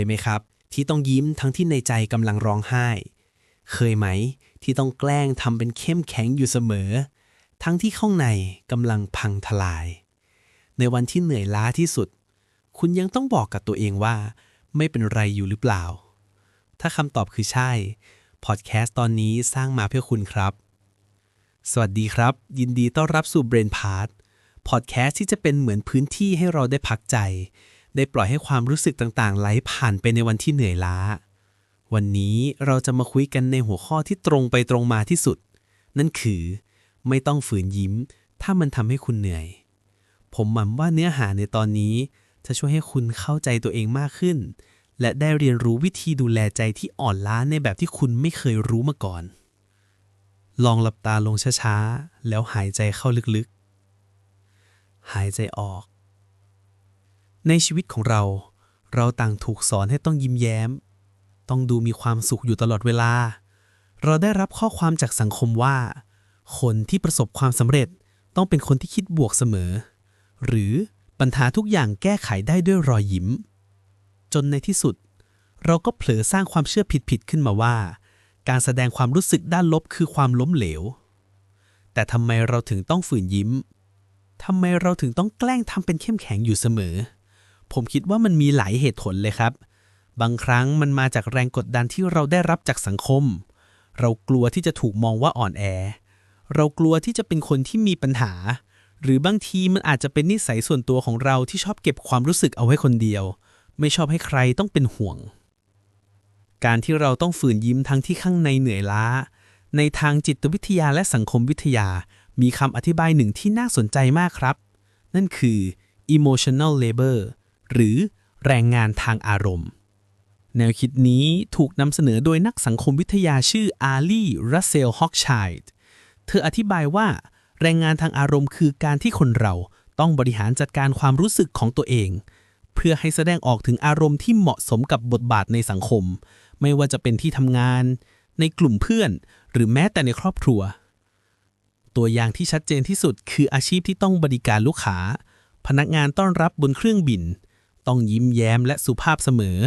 ยไหมครับ ที่ต้องยิ้มทั้งที่ในใจกำลังร้องไห้ เคยไหม ที่ต้องแกล้งทำเป็นเข้มแข็งอยู่เสมอ ทั้งที่ข้างในกำลังพังทลาย ในวันที่เหนื่อยล้าที่สุด คุณยังต้องบอกกับตัวเองว่า ไม่เป็นไรอยู่หรือเปล่า ถ้าคำตอบคือใช่พอดแคสต์ตอนนี้สร้างมาเพื่อคุณครับ สวัสดีครับ ยินดีต้อนรับสู่ Brain Part พอดแคสต์ที่จะเป็นเหมือนพื้นที่ให้เราได้พักใจ ได้ปล่อยให้ความรู้สึกต่างๆ ไหลผ่านไปในวันที่เหนื่อยล้า วันนี้เราจะมาคุยกันในหัวข้อที่ตรงไปตรงมาที่สุด นั่นคือ ไม่ต้องฝืนยิ้ม ถ้ามันทำให้คุณเหนื่อย ผมหมั่นว่าเนื้อหาในตอนนี้จะช่วยให้คุณเข้าใจตัวเองมากขึ้น และได้เรียนรู้วิธีดูแลใจที่อ่อนล้าในแบบที่คุณไม่เคยรู้มาก่อน ลองหลับตาลงช้าๆ แล้วหายใจเข้าลึกๆ หายใจออก ในชีวิตของเรา เราต่างถูกสอนให้ต้องยิ้มแย้ม ต้องดูมีความสุขอยู่ตลอดเวลา เราได้รับข้อความจากสังคมว่า คนที่ประสบความสำเร็จต้องเป็นคนที่คิดบวกเสมอ หรือปัญหาทุกอย่างแก้ไขได้ด้วยรอยยิ้ม จนในที่สุด เราก็เผลอสร้างความเชื่อผิดๆขึ้นมาว่า การแสดงความรู้สึกด้านลบคือความล้มเหลว แต่ทำไมเราถึงต้องฝืนยิ้มทำไมเราถึงต้องแกล้งทำเป็นเข้มแข็งอยู่เสมอ ผมคิดว่ามันมีหลายเหตุผลเลยครับ บางครั้งมันมาจากแรงกดดันที่เราได้รับจากสังคม เรากลัวที่จะถูกมองว่าอ่อนแอ เรากลัวที่จะเป็นคนที่มีปัญหา หรือบางทีมันอาจจะเป็นนิสัยส่วนตัวของเราที่ชอบเก็บความรู้สึกเอาไว้คนเดียว ไม่ชอบให้ใครต้องเป็นห่วง การที่เราต้องฝืนยิ้มทั้งที่ข้างในเหนื่อยล้า ในทางจิตวิทยาและสังคมวิทยา มีคำอธิบายหนึ่งที่น่าสนใจมากครับ นั่นคือ emotional labor หรือแรงงานทางอารมณ์ แนวคิดนี้ถูกนำเสนอโดยนักสังคมวิทยาชื่ออาลีรัสเซลฮอกชัยด์เธออธิบายว่า แรงงานทางอารมณ์คือการที่คนเราต้องบริหารจัดการความรู้สึกของตัวเอง เพื่อให้แสดงออกถึงอารมณ์ที่เหมาะสมกับบทบาทในสังคม ไม่ว่าจะเป็นที่ทำงาน ในกลุ่มเพื่อน หรือแม้แต่ในครอบครัว ตัวอย่างที่ชัดเจนที่สุดคืออาชีพที่ต้องบริการลูกค้า พนักงานต้อนรับบนเครื่องบิน ต้องยิ้มแย้มและสุภาพเสมอ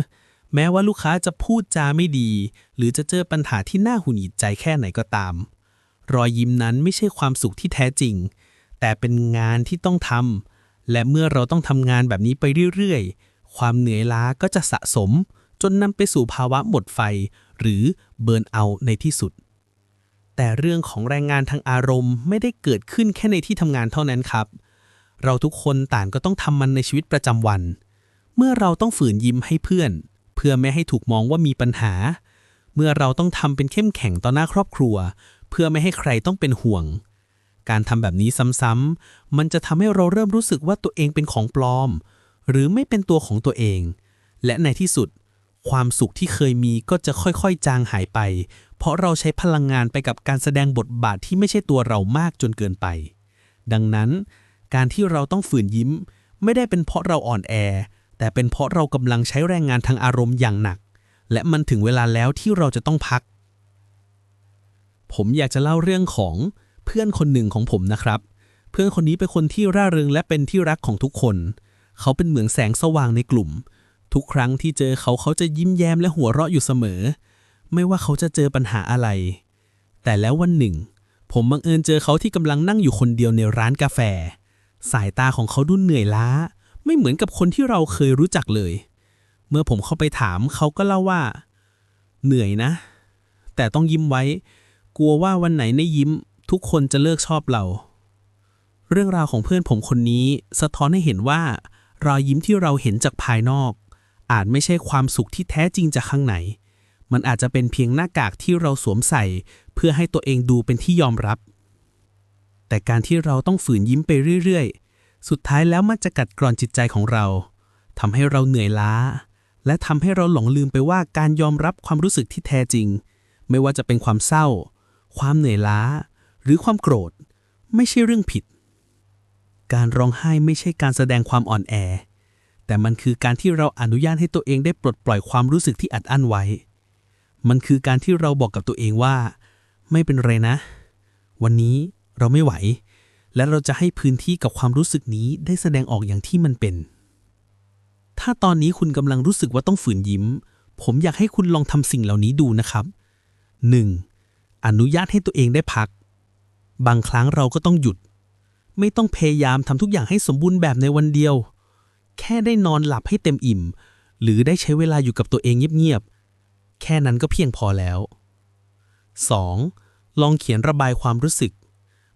แม้ว่าลูกค้าจะพูดจาไม่ดี หรือจะเจอปัญหาที่น่าหุนหงิดใจแค่ไหนก็ตาม รอยยิ้มนั้นไม่ใช่ความสุขที่แท้จริง แต่เป็นงานที่ต้องทำและเมื่อเราต้องทำงานแบบนี้ไปเรื่อยๆ ความเหนื่อยล้าก็จะสะสม จนนำไปสู่ภาวะหมดไฟ หรือเบิร์นเอาในที่สุด แต่เรื่องของแรงงานทางอารมณ์ไม่ได้เกิดขึ้นแค่ในที่ทำงานเท่านั้นครับ เราทุกคนต่างก็ต้องทำมันในชีวิตประจำวัน เมื่อเราต้องฝืนยิ้มให้เพื่อน เพื่อไม่ให้ถูกมองว่ามีปัญหา เมื่อเราต้องทำเป็นเข้มแข็งต่อหน้าครอบครัว เพื่อไม่ให้ใครต้องเป็นห่วง การทำแบบนี้ซ้ำๆมันจะทำให้เราเริ่มรู้สึกว่าตัวเองเป็นของปลอม หรือไม่เป็นตัวของตัวเอง และในที่สุด ความสุขที่เคยมีก็จะค่อยๆ จางหายไป เพราะเราใช้พลังงานไปกับการแสดงบทบาทที่ไม่ใช่ตัวเรามากจนเกินไป ดังนั้น การที่เราต้องฝืนยิ้ม ไม่ได้เป็นเพราะเราอ่อนแอ แต่เป็นเพราะเรากำลังใช้แรงงานทางอารมณ์อย่างหนัก และมันถึงเวลาแล้วที่เราจะต้องพัก ผมอยากจะเล่าเรื่องของเพื่อนคนหนึ่งของผมนะครับ เพื่อนคนนี้เป็นคนที่ร่าเริงและเป็นที่รักของทุกคน เขาเป็นเหมือนแสงสว่างในกลุ่ม ทุกครั้งที่เจอเขาเขาจะยิ้มแย้มและหัวเราะอยู่เสมอ ไม่ว่าเขาจะเจอปัญหาอะไร แต่แล้ววันหนึ่ง ผมบังเอิญเจอเขาที่กำลังนั่งอยู่คนเดียวในร้านกาแฟ สายตาของเขาดูเหนื่อยล้า ไม่เหมือนกับคนที่เราเคยรู้จักเลย เมื่อผมเข้าไปถามเขาก็เล่าว่า เหนื่อยนะ แต่ต้องยิ้มไว้ กลัวว่าวันไหนไม่ยิ้ม ทุกคนจะเลิกชอบเรา เรื่องราวของเพื่อนผมคนนี้ สะท้อนให้เห็นว่ารอยยิ้มที่เราเห็นจากภายนอก อาจไม่ใช่ความสุขที่แท้จริงจากข้างในมันอาจจะเป็นเพียงหน้ากากที่เราสวมใส่ เพื่อให้ตัวเองดูเป็นที่ยอมรับ แต่การที่เราต้องฝืนยิ้มไปเรื่อยๆ สุดท้ายแล้วมันจะกัดกร่อนจิตใจของเราทำให้เราเหนื่อยล้า และทำให้เราหลงลืมไปว่าการยอมรับความรู้สึกที่แท้จริง ไม่ว่าจะเป็นความเศร้า ความเหนื่อยล้า หรือความโกรธ ไม่ใช่เรื่องผิด การร้องไห้ไม่ใช่การแสดงความอ่อนแอ แต่มันคือการที่เราอนุญาตให้ตัวเองได้ปลดปล่อยความรู้สึกที่อัดอั้นไว้ มันคือการที่เราบอกกับตัวเองว่า ไม่เป็นไรนะ วันนี้เราไม่ไหว และเราจะให้พื้นที่กับความรู้สึกนี้ได้แสดงออกอย่างที่มันเป็น ถ้าตอนนี้คุณกำลังรู้สึกว่าต้องฝืนยิ้ม ผมอยากให้คุณลองทำสิ่งเหล่านี้ดูนะครับ 1. อนุญาตให้ตัวเองได้พัก บางครั้งเราก็ต้องหยุด ไม่ต้องพยายามทำทุกอย่างให้สมบูรณ์แบบในวันเดียว แค่ได้นอนหลับให้เต็มอิ่ม หรือได้ใช้เวลาอยู่กับตัวเองเงียบๆ แค่นั้นก็เพียงพอแล้ว 2. ลองเขียนระบายความรู้สึก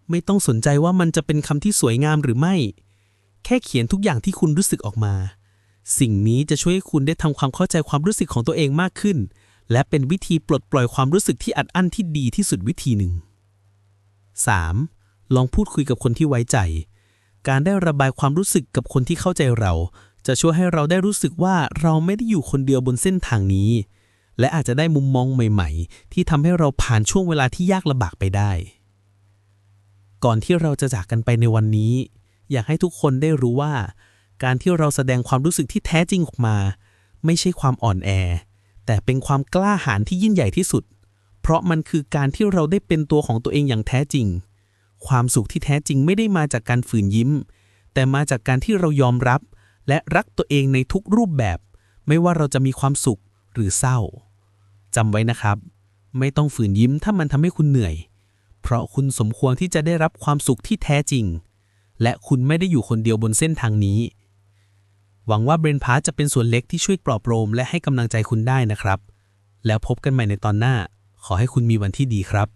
ไม่ต้องสนใจว่ามันจะเป็นคำที่สวยงามหรือไม่ แค่เขียนทุกอย่างที่คุณรู้สึกออกมา สิ่งนี้จะช่วยให้คุณได้ทำความเข้าใจความรู้สึกของตัวเองมากขึ้น และเป็นวิธีปลดปล่อยความรู้สึกที่อัดอั้นที่ดีที่สุดวิธีหนึ่ง 3. ลองพูดคุยกับคนที่ไว้ใจ การได้ระบายความรู้สึกกับคนที่เข้าใจเรา จะช่วยให้เราได้รู้สึกว่าเราไม่ได้อยู่คนเดียวบนเส้นทางนี้ และอาจจะได้มุมมองใหม่ ๆ ที่ทำให้เราผ่านช่วงเวลาที่ยากลำบากไปได้ ก่อนที่เราจะจากกันไปในวันนี้ อยากให้ทุกคนได้รู้ว่า การที่เราแสดงความรู้สึกที่แท้จริงออกมา ไม่ใช่ความอ่อนแอ แต่เป็นความกล้าหาญที่ยิ่งใหญ่ที่สุด เพราะมันคือการที่เราได้เป็นตัวของตัวเองอย่างแท้จริง ความสุขที่แท้จริงไม่ได้มาจากการฝืนยิ้ม แต่มาจากการที่เรายอมรับ และรักตัวเองในทุกรูปแบบ ไม่ว่าเราจะมีความสุขหรือเศร้าจำไว้นะครับ ไม่ต้องฝืนยิ้มถ้ามันทำให้คุณเหนื่อย เพราะคุณสมควรที่จะได้รับความสุขที่แท้จริง และคุณไม่ได้อยู่คนเดียวบนเส้นทางนี้ หวังว่าเบรนพาจะเป็นส่วนเล็กที่ช่วยปลอบโลมและให้กำลังใจคุณได้นะครับ แล้วพบกันใหม่ในตอนหน้า ขอให้คุณมีวันที่ดีครับ